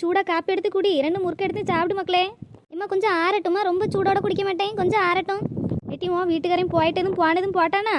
சூடாக காப்பி எடுத்து குடி. ரெண்டு முறுக்கு எடுத்து சாப்பிடு மக்களே. இம்மா கொஞ்சம் ஆறட்டுமா ரொம்ப சூடோட குடிக்க மாட்டேன். கொஞ்சம் ஆறட்டும். ஏட்டி வீட்டுக்காரையும் போயிட்டதும் போனதும் போட்டானா?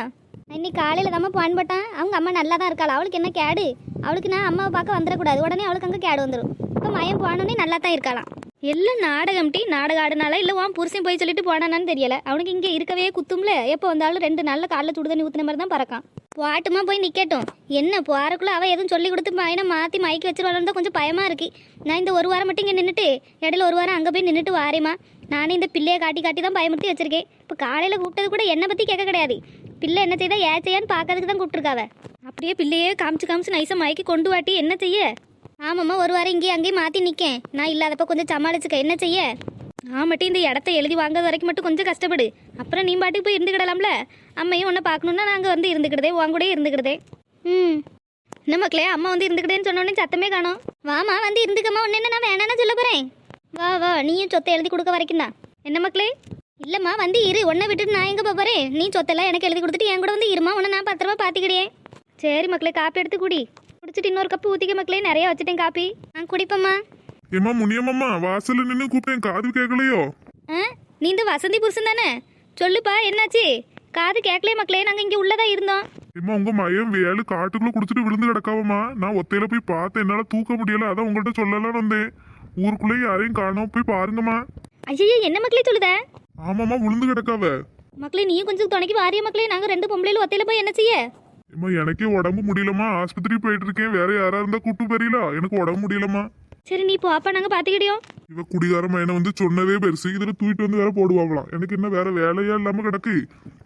இன்னைக்கு காலையில் தான் பான் போட்டான். அவங்க அம்மா நல்லா தான் இருக்காள்? அவளுக்கு என்ன கேடு? அவளுக்கு நான் அம்மாவை பார்க்க வந்துடக்கூடாது. உடனே அவளுக்கு அங்கே கேடு வந்துடும் இப்போ மயம் போனோடனே நல்லா தான் இருக்காளாம். எல்லாம் நாடகம் டீ நாடகம் ஆடுனால இல்லை உன் புருஷன் போய் சொல்லிட்டு போனானான்னு தெரியல. அவனுக்கு இங்கே இருக்கவே குத்தும்ல. எப்போ வந்தாலும் ரெண்டு நாளில் காலைல சுடுதண்ணி தண்ணி மாதிரி தான் பறக்கான். பாட்டுமா போய் நிற்கட்டும் என்ன போறக்குள்ள அவள் எதுவும் சொல்லி கொடுத்து பையனை மாற்றி மயக்கி வச்சிருவாளுன்னு தான் கொஞ்சம் பயமாக இருக்கு. நான் இந்த ஒரு வாரம் மட்டும் இங்கே நின்றுட்டு இடையில ஒரு வாரம் அங்கே போய் நின்றுட்டு வாரேம்மா. நானே இந்த பிள்ளையை காட்டி காட்டி தான் பயமுறுத்தி வச்சிருக்கேன். இப்போ காலையில் கூப்பிட்டது கூட என்னை பற்றி கேட்க கிடையாது. பிள்ளை என்ன செய்தா செய்யான்னு பார்க்கறதுக்கு தான் கூப்பிட்டுருக்காவ அப்படியே பிள்ளையே காமிச்சு காமிச்சு நைஸாக மயக்கி கொண்டு வாட்டி என்ன செய்ய? ஆமாம்மா ஒரு வாரம் இங்கேயும் அங்கேயும் மாற்றி நிற்கேன் நான் இல்லாதப்ப கொஞ்சம் சமாளிச்சுக்க என்ன செய்ய? நான் மட்டும் இந்த இடத்த எழுதி வாங்குறது வரைக்கும் மட்டும் கொஞ்சம் கஷ்டப்படு. அப்புறம் நீ பாட்டுக்கு போய் இருந்துக்கிடலாம்ல அம்மையும் உன்னை பார்க்கணுன்னா நாங்கள் வந்து இருந்துக்கிட்டதே உன் கூட இருந்துக்கிட்டதே ம். என்ன மக்களே அம்மா வந்து இருந்துக்கிட்டேன்னு சொன்னோடனே சத்தமே காணும். வாமா வந்து இருந்துக்கம்மா ஒன்று என்ன நான் வேணான்னு சொல்ல போகிறேன் வா வா நீயும் சொத்தை எழுதி கொடுக்க வரைக்கும் தான். என்ன மக்களே? இல்லைம்மா வந்து இரு உன்னை விட்டுட்டு நான் எங்கே போகிறேன் நீ சொத்தெல்லாம் எனக்கு எழுதி கொடுத்துட்டு என் கூட வந்து இருமா உன்னை நான் பத்திரமா பார்த்துக்கிட்டேன் சரி மக்களே காப்பி எடுத்து குடி. குடிச்சிட்டு இன்னொரு கப்பு ஊற்றிக்க மக்களே நிறைய வச்சுட்டேன் காப்பி. நான் குடிப்பேம்மா. ஏம்மா முனியம்மா வாசல்ல நின்று கூப்பிட்டேன் காது கேட்கலையோ ஆ நீ இந்த வசந்தி புருஷன் தானே? சொல்லுப்பா என்னாச்சு? காது கேட்கலையே மக்களே நாங்கள் இங்கே உள்ளதா இருந்தோம். ஏம்மா உங்க மயம் வேலு காட்டுக்குள்ள குடிச்சிட்டு விழுந்து கிடக்காவம்மா. நான் ஒத்தையில போய் பார்த்தேன் என்னால தூக்க முடியல அதான் உங்கள்கிட்ட சொல்லலாம் வந்தேன். ஊருக்குள்ளே யாரையும் காணோம் போய் பாருங்கம்மா. ஐயோ என்ன மக்களே சொல்லுத? ஆமாம்மா விழுந்து கிடக்காவ. மக்களே நீயும் கொஞ்சம் துணைக்கு வாரிய மக்களே நாங்கள் ரெண்டு பொம்பளையில ஒத்தையில போய் என்ன செய்ய? ஏம்மா எனக்கே உடம்பு முடியலம்மா ஆஸ்பத்திரி போயிட்டு இருக்கேன் வேற யாரா இருந்தா கூட்டு போறீல எனக்கு உடம்பு முடியலம்மா. சரி நீ போப்பா நாங்கள் பார்த்துக்கிடியோம் இவ குடிகார மையனை வந்து சொன்னதே பெருசு. இதுல தூக்கிட்டு வந்து வேற போடுவாங்களாம் எனக்கு என்ன வேற வேலையா இல்லாம கிடக்கு?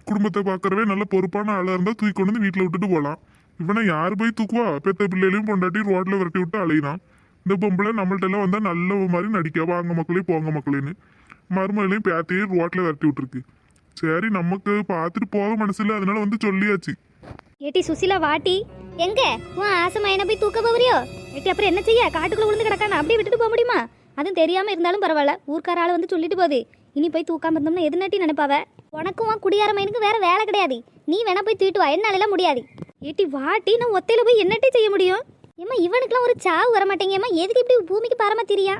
குடும்பத்தை பாக்குறவே நல்ல பொறுப்பான ஆளா இருந்தா தூக்கி கொண்டு வந்து வீட்டுல விட்டுட்டு போலாம். இவனை யாரு போய் தூக்குவா? பெத்த பிள்ளைகளையும் பொண்டாட்டி ரோட்ல விரட்டி விட்டு அலையினான் இந்த பொம்பளை நம்மள்ட்ட எல்லாம் வந்தா நல்ல மாதிரி நடிக்க. வாங்க மக்களே போங்க மக்களேன்னு. மருமகளையும் பேத்தையும் ரோட்ல விரட்டி விட்டுருக்கு. சரி நமக்கு பார்த்துட்டு போக மனசு இல்லை அதனால வந்து சொல்லியாச்சு. ஏட்டி சுசிலா வாட்டி எங்க? உன் ஆசை மயனை போய் தூக்க போறியோ ஏட்டி அப்புறம் என்ன செய்ய? காட்டுக்குள்ள விழுந்து கிடக்கான? அப்படியே விட்டுட்டு போக முடியுமா? அதுவும் தெரியாம இருந்தாலும் பரவாயில்ல. ஊர்க்கார ஆள் வந்து சொல்லிட்டு போகுது. இனி போய் தூக்காம இருந்தோம்னா எது நட்டி நினைப்பாவ? உனக்கும் உன் குடியார மயனுக்கு வேற வேலை கிடையாது. நீ வேணா போய் தூக்கிட்டு வா. என்னால முடியாது. ஏட்டி வாட்டி நான் ஒத்தையில போய் என்னட்டி செய்ய முடியும்? ஏம்மா இவனுக்குலாம் ஒரு சாவு வர மாட்டேங்கம்மா எதுக்கு இப்படி பூமிக்கு பாரமா திரியா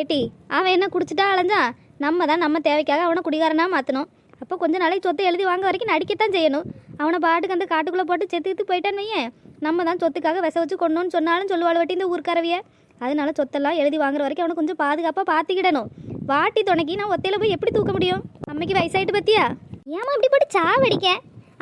ஏட்டி அவன் என்ன குடிச்சிட்டா அலைஞ்சான் நம்ம தான் நம்ம தேவைக்காக அவனை குடிகாரனா மாற்றணும் அப்போ கொஞ்ச நாளைக்கு சொத்தை எழுதி வாங்க வரைக்கும் நடிக்கத்தான் செய்யணும். அவனை பாட்டுக்கு அந்த காட்டுக்குள்ளே போட்டு செத்துக்கிட்டு போயிட்டான்னு வையேன். நம்ம தான் சொத்துக்காக விச வச்சு கொண்டோன்னு சொன்னாலும் சொல்லுவாள் வட்டி இந்த ஊர்க்காரவிய. அதனால சொத்தெல்லாம் எழுதி வாங்குற வரைக்கும் அவனை கொஞ்சம் பாதுகாப்பாக பார்த்துக்கிடணும் வாட்டி துணைக்கி நான் ஒத்தையில போய் எப்படி தூக்க முடியும்? அம்மைக்கு வயசாயிட்டு பத்தியா? ஏமா இப்படி போட்டு சாவடிக்க?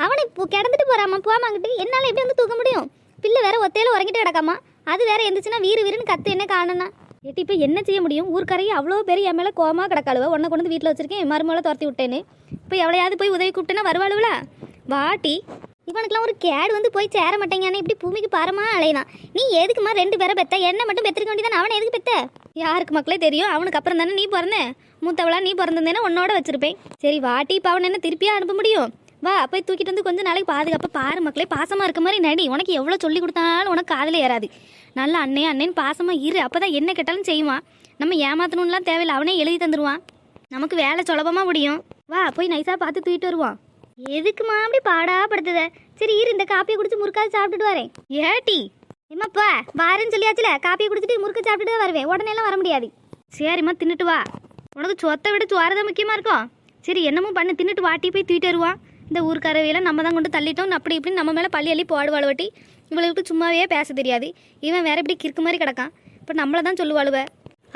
அவனை இப்போ கிடந்துட்டு போறாமா போமாங்கிட்டு என்னால் எப்படி வந்து தூக்க முடியும்? பிள்ளை வேற ஒத்தையில உறங்கிட்டு கிடக்காமா? அது வேற எந்திரிச்சுன்னா வீறு வீருன்னு கத்து என்ன காணனா ஏட்டி இப்போ என்ன செய்ய முடியும்? ஊர்க்கரையை அவ்வளோ பெரிய என் மேலே கோமா கிடக்காளுவ. உன்னை கொண்டு வந்து வீட்டில் வச்சிருக்கேன் என் மருமகளை துரத்தி விட்டேன்னு. இப்போ எவ்வளையாவது போய் உதவி கூப்பிட்டேன்னா வருவாளுவலா வாட்டி இவனுக்குலாம் ஒரு கேடு வந்து போய் சேர மாட்டேங்கானே இப்படி பூமிக்கு பாரமா அலையலாம் நீ எதுக்குமா ரெண்டு பேரை பெத்த? என்ன மட்டும் பெற்றிருக்க வேண்டியதானே அவனை எதுக்கு பெத்த? யாருக்கு மக்களே தெரியும்? அவனுக்கு அப்புறம் தானே நீ பிறந்த? மூத்தவளா நீ பிறந்திருந்தேன்னா உன்னோட வச்சிருப்பேன். சரி வாட்டி இப்போ அவனை என்ன திருப்பியா அனுப்ப முடியும்? வா போய் தூக்கிட்டு வந்து கொஞ்ச நாளைக்கு பாதுகாப்பாக பாரு மக்களே. பாசமாக இருக்க மாதிரி நடி. உனக்கு எவ்வளோ சொல்லி கொடுத்தாலும் உனக்கு காதில் ஏறாது. நல்லா அண்ணே அண்ணேன்னு பாசமாக இரு. அப்போ தான் என்ன கேட்டாலும் செய்வான். நம்ம ஏமாத்தணும்லாம் தேவையில்லை. அவனே எழுதி தந்துடுவான் நமக்கு வேலை சுலபமாக முடியும். வா போய் நைஸாக பார்த்து தூக்கிட்டு வருவான் எதுக்குமா அப்படி பாடா படுத்துத? சரி இரு இந்த காப்பியை குடிச்சு முறுக்காது சாப்பிட்டுட்டு வரேன். ஏட்டி என்னப்பா வாரேன்னு சொல்லியாச்சுல காப்பியை குடிச்சிட்டு முறுக்க சாப்பிட்டுட்டு வருவேன். உடனே எல்லாம் வர முடியாது. சரிம்மா தின்னுட்டு வா. உனக்கு சொத்தை விட சுவாரதான் முக்கியமாக இருக்கும். சரி என்னமோ பண்ணு தின்னுட்டு வாட்டி போய் தூக்கிட்டு வருவான். இந்த ஊருக்காரவையெல்லாம் நம்ம தான் கொண்டு தள்ளிட்டோம். அப்படி இப்படி நம்ம மேலே பள்ளி அள்ளி போடுவாள் வட்டி இவளுக்கு சும்மாவே பேச தெரியாது. இவன் வேற இப்படி கிறுக்கு மாதிரி கிடக்கான். இப்போ நம்மளை தான் சொல்லுவாளுவ.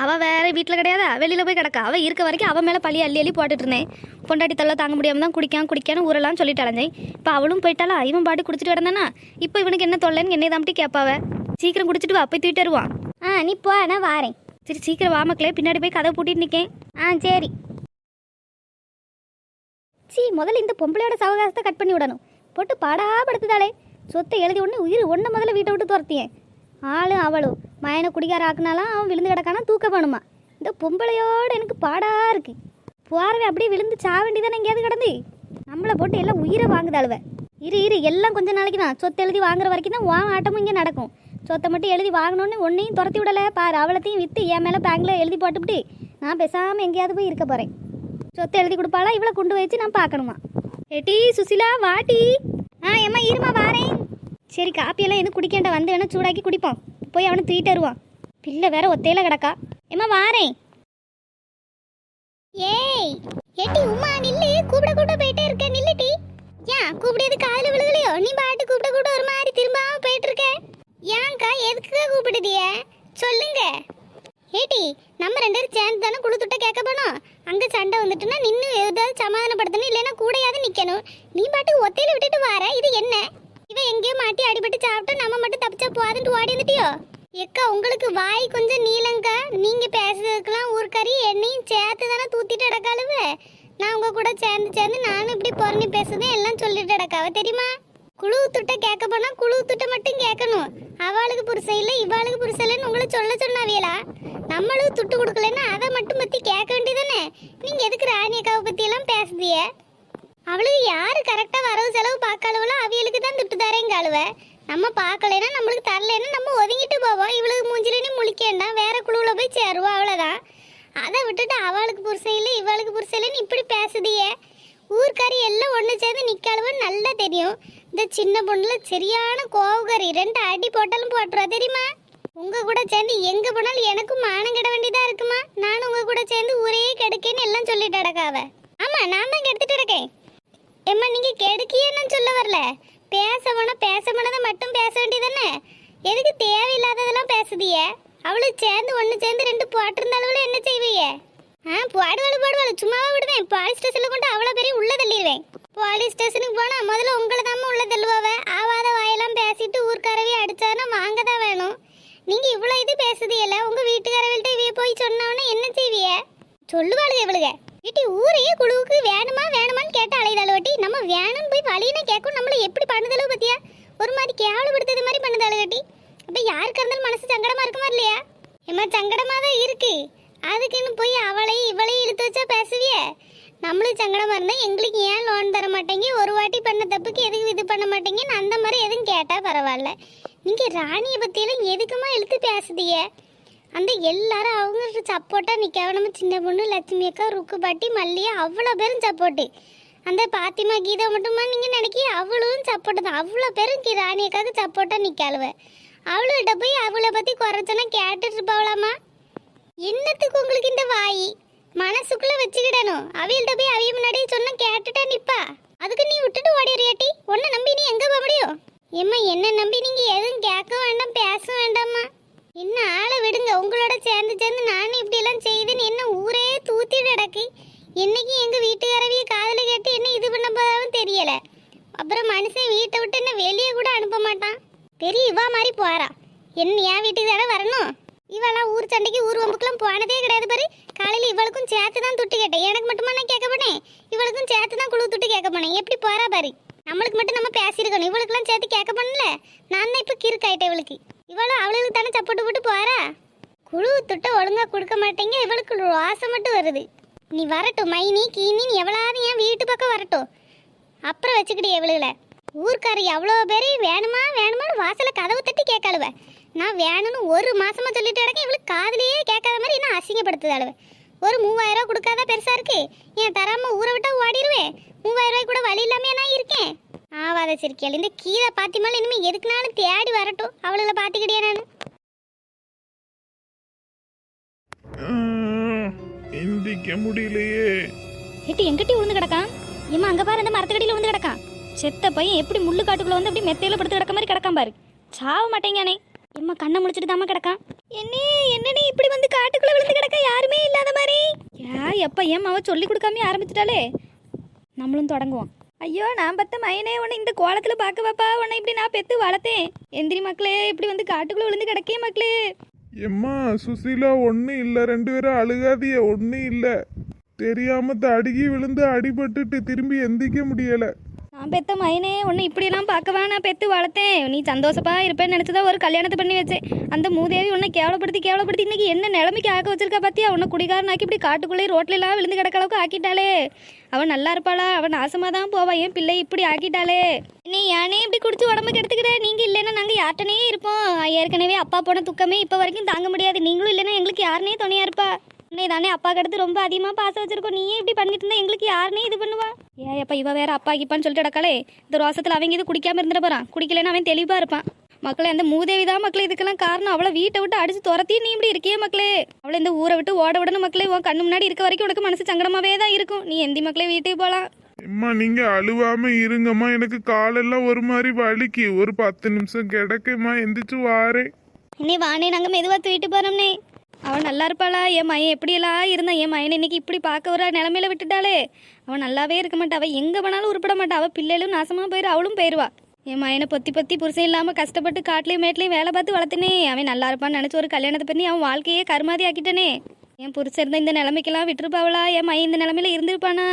அவள் வேற வீட்டில் கிடையாதா? வெளியில் போய் கிடக்கா. அவள் இருக்க வரைக்கும் அவன் மேலே பள்ளி அள்ளி அள்ளி போட்டுட்டு இருந்தேன். பொண்டாட்டி தள்ள தாங்க முடியாம தான் குடிக்கான் குடிக்கான்னு ஊரெல்லாம் சொல்லிட்டு அலைஞ்சேன். இப்போ அவளும் போயிட்டாளா? இவன் பாட்டு குடிச்சிட்டு கிடந்தானா? இப்போ இவனுக்கு என்ன தொல்லைன்னு என்னை தாமட்டி கேட்பாவ சீக்கிரம் குடிச்சிட்டு வா போய் தூக்கிட்டு வருவான். ஆ நீ போ நான் வாரேன். சரி சீக்கிரம் வா மக்களே. பின்னாடி போய் கதை பூட்டிட்டு நிற்கேன் ஆ சரி. சீ முதல்ல இந்த பொம்பளையோட சவகாசத்தை கட் பண்ணி விடணும். போட்டு பாடாப்படுத்துதாளே சொத்தை எழுதி ஒன்று உயிர் ஒன்று முதல்ல வீட்டை விட்டு துரத்தியேன். ஆளும் அவளும் மயனை குடிக்கார ஆக்குனாலாம் அவன் விழுந்து கிடக்கானா தூக்க வேணுமா? இந்த பொம்பளையோட எனக்கு பாடாக இருக்கு. போறவே அப்படியே விழுந்து சா வேண்டியதானே எங்கேயாவது கிடந்து? நம்மளை போட்டு எல்லாம் உயிரை வாங்குதாளுவ இரு இரு எல்லாம் கொஞ்ச நாளைக்கு தான். சொத்தை எழுதி வாங்குற வரைக்கும் தான் உன் ஆட்டமும் இங்கே நடக்கும். சொத்தை மட்டும் எழுதி வாங்கணும்னு ஒன்றையும் துரத்தி விடலை. பாரு அவளத்தையும் விற்று என் மேலே பேங்கில் எழுதி போட்டுவிட்டு நான் பேசாமல் எங்கேயாவது போய் இருக்க போகிறேன் சொத்தை எழுதி கொடுப்பாளா? இவ்வளோ கொண்டு வச்சு நான் பார்க்கணுமா? ஏட்டி சுசிலா வாட்டி. ஆ ஏம்மா இருமா வாரேன். சரி காப்பியெல்லாம் எதுவும் குடிக்கேண்ட வந்து வேணால் சூடாக்கி குடிப்போம். போய் அவனை தூக்கிட்டு வருவான். பிள்ளை வேற ஒத்தையில கிடக்கா. ஏம்மா வாரேன். ஏய் ஏட்டி உமா நில்லு. கூப்பிட கூப்பிட போயிட்டே இருக்க நில்லுட்டி ஏன் கூப்பிடியது காதுல விழுகலையோ? நீ பாட்டு கூப்பிட கூட ஒரு மாதிரி திரும்பாம போயிட்டு இருக்க ஏன்க்கா எதுக்குக்கா கூப்பிடுதிய? சொல்லுங்க. ஏட்டி நம்ம ரெண்டு பேரும் சேர்ந்து தானே குழுத்துட்ட கேட்க போனோம்? அங்க சண்டை வந்துட்டுனா நின்று ஏதாவது சமாதானப்படுத்தணும் இல்லைன்னா கூடையாவது நிக்கணும் நீ பாட்டுக்கு ஒத்தையில விட்டுட்டு வார இது என்ன இவ எங்கேயோ மாட்டி அடிபட்டு சாப்பிட்டு நம்ம மட்டும் தப்பிச்சா போதுன்ட்டு ஓடி வந்துட்டியோ எக்கா உங்களுக்கு வாய் கொஞ்சம் நீளங்கா நீங்க பேசுறதுக்கெல்லாம் ஊர்க்கறி என்னையும் சேர்த்து தானே தூத்திட்டு அடக்காளுவ நான் உங்க கூட சேர்ந்து சேர்ந்து நானும் இப்படி பொறணி பேசுதேன் எல்லாம் சொல்லிட்டு அடக்காவ தெரியுமா? குழு துட்ட கேட்க போனா குழு துட்ட மட்டும் கேட்கணும். அவளுக்கு புரிசை இல்லை இவாளுக்கு புருஷன் இல்லைன்னு உங்களை சொல்ல சொன்னாவியலா? நம்மளும் துட்டு கொடுக்கலன்னா அதை மட்டும் பத்தி கேட்க வேண்டியதானே நீங்க எதுக்கு ராணி அக்காவை பத்தி எல்லாம் பேசுதிய அவளுக்கு யாரு கரெக்டா வரவு செலவு பார்க்க பார்க்கலவளோ அவியலுக்கு தான் துட்டு தரேங்க அழுவ நம்ம பார்க்கலைன்னா நம்மளுக்கு தரலைன்னா நம்ம ஒதுங்கிட்டு போவோம். இவளுக்கு மூஞ்சிலின்னு முழிக்கேண்டாம் வேற குழுவில் போய் சேருவோம் அவ்வளோதான் அதை விட்டுட்டு அவளுக்கு புருஷன் இல்லை இவளுக்கு புருஷன் இல்லைன்னு இப்படி பேசுதியே. ஊர்க்காரி எல்லாம் ஒன்று சேர்ந்து நிற்காளுவன்னு நல்லா தெரியும். இந்த சின்ன பொண்ணுல சரியான கோவக்காரி. ரெண்டு அடி போட்டாலும் போட்டுருவா தெரியுமா? உங்கள் கூட சேர்ந்து எங்கே போனாலும் எனக்கும் மானம் கெட வேண்டியதாக இருக்குமா? நானும் உங்கள் கூட சேர்ந்து ஊரே கெடுக்கேன்னு எல்லாம் சொல்லிட்டு அடக்காவ ஆமாம் நான் தான் கெடுத்துட்டு இருக்கேன் எம்மா நீங்கள் கெடுக்கியன்னு சொல்ல வரல. பேச போனா பேச போனதை மட்டும் பேச வேண்டியதானே எதுக்கு தேவையில்லாததெல்லாம் பேசுதியே? அவளுக்கு சேர்ந்து ஒன்று சேர்ந்து ரெண்டு போட்டிருந்தாலும் என்ன செய்வீங்க? ஆ பாடுவாள் பாடுவாள். சும்மாவா விடுவேன். போலீஸ் ஸ்டேஷனில் கொண்டு அவ்வளோ பெரிய உள்ள தள்ளிடுவேன் போலீஸ் ஸ்டேஷனுக்கு போனால் முதல்ல உங்களை தாம்மா உள்ள தள்ளுவாவ? ஆவாத வாயெல்லாம் பேசிட்டு ஊர்க்காரவே அடிச்சானா வாங்க தான் வேணும். நீங்கள் இவ்வளோ இது பேசுதியல்ல. உங்கள் வீட்டுக்காரவள்கிட்ட இவைய போய் சொன்னவொன்னே என்ன செய்விய? சொல்லுவாளுங்க இவளுக. இட்டி ஊரையே குழுவுக்கு வேணுமா வேணுமான்னு கேட்டு அலைதாள் வட்டி நம்ம வேணும்னு போய் வழியின கேட்கும் நம்மள எப்படி பண்ணுதளவு பத்தியா? ஒரு மாதிரி கேவலப்படுத்துறது மாதிரி பண்ணுதாள் கட்டி அப்ப யாருக்கு இருந்தாலும் மனசு சங்கடமா இருக்குமா இல்லையா? ஏமா சங்கடமா தான் இருக்கு. அதுக்குன்னு போய் அவளையும் இவளையும் இழுத்து வச்சா பேசுவிய? நம்மளும் சங்கடமா இருந்தா எங்களுக்கு ஏன் லோன் தர மாட்டேங்க? ஒரு வாட்டி பண்ண தப்புக்கு எதுக்கு இது பண்ண மாட்டேங்கன்னு அந்த மாதிரி எதுவும் கேட்டா பரவாயில்ல. நீங்க ராணியை பத்தியெல்லாம் எதுக்குமா இழுத்து பேசுதியே அந்த எல்லாரும் அவங்க சப்போர்ட்டாக நிற்காம நம்ம சின்ன பொண்ணு லட்சுமி அக்கா ருக்கு பாட்டி மல்லியா அவ்வளோ பேரும் சப்போர்ட்டு. அந்த பாத்திமா கீதா மட்டுமா? நீங்கள் நினைக்கி அவளும் சப்போர்ட்டு தான். அவ்வளோ பேரும் கி- ராணி அக்காவுக்கு சப்போர்ட்டாக நிற்காளுவ அவளுகிட்ட போய் அவளை பற்றி குறைச்சோன்னா கேட்டுட்டு இருப்பாவளாமா? என்னத்துக்கு உங்களுக்கு இந்த வாய்? மனசுக்குள்ளே வச்சுக்கிடணும். அவியல்கிட்ட போய் அவிய முன்னாடியே சொன்னால் கேட்டுட்டா நிற்பா அதுக்கு நீ விட்டுட்டு ஓடிடுறியாட்டி உன்னை நம்பி நீ எங்கே போக முடியும்? ஏம்மா என்ன நம்பி நீங்கள் எதுவும் கேட்க வேண்டாம் பேச வேண்டாம்மா என்ன ஆளை விடுங்க உங்களோட சேர்ந்து சேர்ந்து நானும் இப்படி எல்லாம் செய்துன்னு என்ன ஊரே தூத்தி கிடக்கு. இன்னைக்கு எங்க வீட்டுக்காரவிய காதுல கேட்டு என்ன இது பண்ண போதாவும் தெரியல. அப்புறம் மனுஷன் வீட்டை விட்டு என்ன வெளியே கூட அனுப்ப மாட்டான். பெரிய இவா மாதிரி போறா. என்ன என் வீட்டுக்கு தானே வரணும்? இவெல்லாம் ஊர் சண்டைக்கு ஊர் வம்புக்கெல்லாம் போனதே கிடையாது பாரு. காலையில் இவளுக்கும் சேர்த்து தான் துட்டு கேட்டேன். எனக்கு மட்டுமா நான் கேட்க போனேன்? இவளுக்கும் சேர்த்து தான் குழு துட்டு கேட்க போனேன். எப்படி போறா பாரு. நம்மளுக்கு மட்டும் நம்ம பேசியிருக்கணும். இவளுக்கெல்லாம் சேர்த்து கேட்க பண்ணல நான் தான் இப்போ கிறுக்காயிட்டேன் இவளுக்கு. இவளும் அவளுக்கு தானே சப்போட்டு போட்டு போறா? குழு துட்ட ஒழுங்கா கொடுக்க மாட்டேங்க. இவளுக்கு ஆசை மட்டும் வருது. நீ வரட்டும் மைனி கீனி நீ என் வீட்டு பக்கம் வரட்டும். அப்புறம் வச்சுக்கிட்டு எவ்வளவுல ஊர்க்காரி எவ்வளோ பேர் வேணுமா வேணுமான்னு வாசலை கதவு தட்டி கேட்காளுவ. நான் வேணும்னு ஒரு மாசமா சொல்லிட்டு இடக்க இவளுக்கு காதுலயே கேட்காத மாதிரி என்ன அசிங்கப்படுத்துது அளவு ஒரு மூவாயிரம் ரூபா கொடுக்காத பெருசா இருக்கு. ஏன் தராம ஊரை விட்டா ஓடிடுவேன் மூவாயிரம் ரூபாய் கூட வழி இல்லாம நான் இருக்கேன். ஆவாத சிரிக்கியாள் இந்த கீழே பாத்திமால இனிமேல் எதுக்குனாலும் தேடி வரட்டும். அவளுகளை பாத்துக்கிட்டே நான்? எந்திக்க முடியலையே. எட்டி எங்கிட்டி விழுந்து கிடக்கான்? ஏமா அங்க பாரு அந்த மரத்துக்கடியில் விழுந்து கிடக்கான். செத்த பையன் எப்படி முள்ளு காட்டுக்குள்ள வந்து அப்படி மெத்தையில படுத்து கிடக்க மாதிரி கிடக்கான் பாரு. சாவ மாட்டேங்கானே எம்மா கண்ணை முடிச்சிட்டு தாமா கிடக்கான். என்னே என்னனே இப்படி வந்து காட்டுக்குள்ள விழுந்து கிடக்க? யாருமே இல்லாத மாதிரி. யா எப்ப ஏன் அவ சொல்லி கொடுக்காம ஆரம்பிச்சிட்டாலே நம்மளும் தொடங்குவோம். ஐயோ நான் பத்த மயனே உன்னை இந்த கோலத்துல பார்க்க பாப்பா உன்னை இப்படி நான் பெத்து வளர்த்தேன். எந்திரி மக்களே இப்படி வந்து காட்டுக்குள்ள விழுந்து கிடக்கே மக்களே. எம்மா சுசீலா ஒன்றும் இல்லை ரெண்டு பேரும் அழுகாதிய ஒன்றும் இல்லை. தெரியாம தடுகி விழுந்து அடிபட்டுட்டு திரும்பி எந்திக்க முடியலை. பெத்த மயனே ஒன்று இப்படிலாம் பார்க்கவா நான் பெத்து வளர்த்தேன். நீ சந்தோஷப்பா இருப்பேன்னு நினச்சதா ஒரு கல்யாணத்தை பண்ணி வச்சேன். அந்த மூதேவி உன்னை கேவலப்படுத்தி கேவலப்படுத்தி இன்னைக்கு என்ன நிலைமைக்கு ஆக்க வச்சிருக்கா பார்த்தியா உன்னை குடிகாரனாக்கி இப்படி காட்டுக்குள்ளே ரோட்ல விழுந்து கிடக்க அளவுக்கு ஆக்கிட்டாளே. அவன் நல்லா இருப்பாளா? அவன் நாசமாக தான் போவா. என் பிள்ளை இப்படி ஆக்கிட்டாளே. நீ யானே இப்படி குடிச்சு உடம்பு கெடுத்துக்கிற நீங்கள் இல்லைன்னா நாங்கள் யார்ட்டனே இருப்போம். ஏற்கனவே அப்பா போன துக்கமே இப்போ வரைக்கும் தாங்க முடியாது. நீங்களும் இல்லைன்னா எங்களுக்கு யாருனே துணையா இருப்பா. உன்னை தானே அப்பா கிடத்து ரொம்ப அதிகமாக பாசம் வச்சிருக்கோம். நீயே இப்படி பண்ணிட்டு இருந்தா எங்களுக்கு யாருனே இது பண்ணுவா? ஏ அப்பா இவ வேற அப்பா கிப்பான்னு சொல்லிட்டு கிடக்காளே. இந்த ரோசத்தில் அவங்க இது குடிக்காம இருந்துட போறான். குடிக்கலைன்னா அவன் தெளிவா இருப்பான். மக்களே அந்த மூதேவி தான் மக்களே இதுக்கெல்லாம் காரணம். அவளை வீட்டை விட்டு அடிச்சு துரத்தி நீ இப்படி இருக்கியே மக்களே. அவளை இந்த ஊரை விட்டு ஓட விடணும் மக்களே. உன் கண்ணு முன்னாடி இருக்க வரைக்கும் உனக்கு மனசு சங்கடமாவே தான் இருக்கும். நீ எந்தி மக்களே வீட்டுக்கு போகலாம் அம்மா நீங்க அழுவாம இருங்கம்மா. எனக்கு காலெல்லாம் ஒரு மாதிரி வலிக்கு. ஒரு பத்து நிமிஷம் கிடக்குமா எந்திரிச்சு வாரேன். நீ வானே நாங்கள் மெதுவாக தூக்கிட்டு போகிறோம்னே அவன் நல்லா இருப்பாளா? என் மயன் எப்படியெல்லாம் இருந்தான்? என் மயனை இன்னைக்கு இப்படி பார்க்க வர நிலமையில விட்டுட்டாளே. அவன் நல்லாவே இருக்க மாட்டா. அவள் எங்கே வேணாலும் உருப்பிட மாட்டா. அவள் பிள்ளைகளும் நாசமாக போயிரு அவளும் போயிடுவா என் மயனை பொத்தி பொத்தி புருஷன் இல்லாமல் கஷ்டப்பட்டு காட்டுலையும் மேட்லையும் வேலை பார்த்து வளர்த்தனே. அவன் நல்லா இருப்பான்னு நினச்சி ஒரு கல்யாணத்தை பண்ணி அவன் வாழ்க்கையே கருமாதி ஆக்கிட்டனே என் புருஷன் இருந்த இந்த நிலைமைக்கெல்லாம் விட்டுருப்பாவளா? என் மயன் இந்த நிலமையில இருந்திருப்பானா?